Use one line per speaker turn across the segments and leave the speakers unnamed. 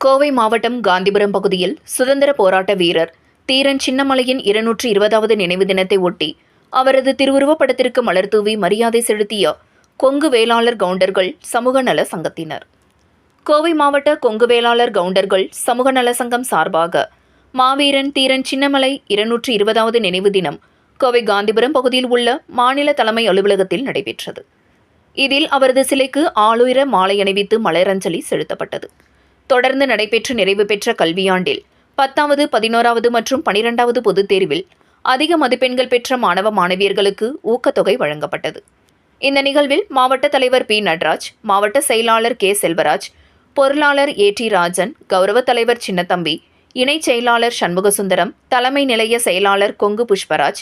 கோவை மாவட்டம் காந்திபுரம் பகுதியில் சுதந்திர போராட்ட வீரர் தீரன் சின்னமலையின் இருநூற்றி இருபதாவது நினைவு தினத்தை ஒட்டி அவரது திருவுருவப் படத்திற்கு மலர் தூவி மரியாதை செலுத்திய கொங்கு வேளாளர் கவுண்டர்கள் சமூக நல சங்கத்தினர். கோவை மாவட்ட கொங்கு வேளாளர் கவுண்டர்கள் சமூக நல சங்கம் சார்பாக மாவீரன் தீரன் சின்னமலை இருநூற்றி இருபதாவது நினைவு தினம் கோவை காந்திபுரம் பகுதியில் உள்ள மாநில தலைமை அலுவலகத்தில் நடைபெற்றது. இதில் அவரது சிலைக்கு ஆளுயர மாலை அணிவித்து மலரஞ்சலி செலுத்தப்பட்டது. தொடர்ந்து நடைபெற்று நிறைவு பெற்ற கல்வியாண்டில் பத்தாவது பதினோராவது மற்றும் பனிரெண்டாவது பொதுத் தேர்வில் அதிக மதிப்பெண்கள் பெற்ற மாணவ மாணவியர்களுக்கு ஊக்கத்தொகை வழங்கப்பட்டது. இந்த நிகழ்வில் மாவட்ட தலைவர் பி. நட்ராஜ் மாவட்ட செயலாளர் கே. செல்வராஜ் பொருளாளர் ஏ. டி. ராஜன் கௌரவ தலைவர் சின்னத்தம்பி இணைச் செயலாளர் சண்முகசுந்தரம் தலைமை நிலைய செயலாளர் கொங்கு புஷ்பராஜ்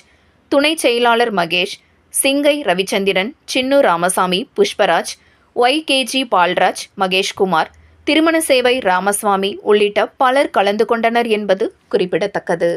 துணை செயலாளர் Mahesh Singai Ravichandran Chinnu Ramasamy Pushparaj Y. K G Palraj Maheshkumar திருமண சேவை ராமசுவாமி உள்ளிட்ட பலர் கலந்து கொண்டனர் என்பது குறிப்பிடத்தக்கது.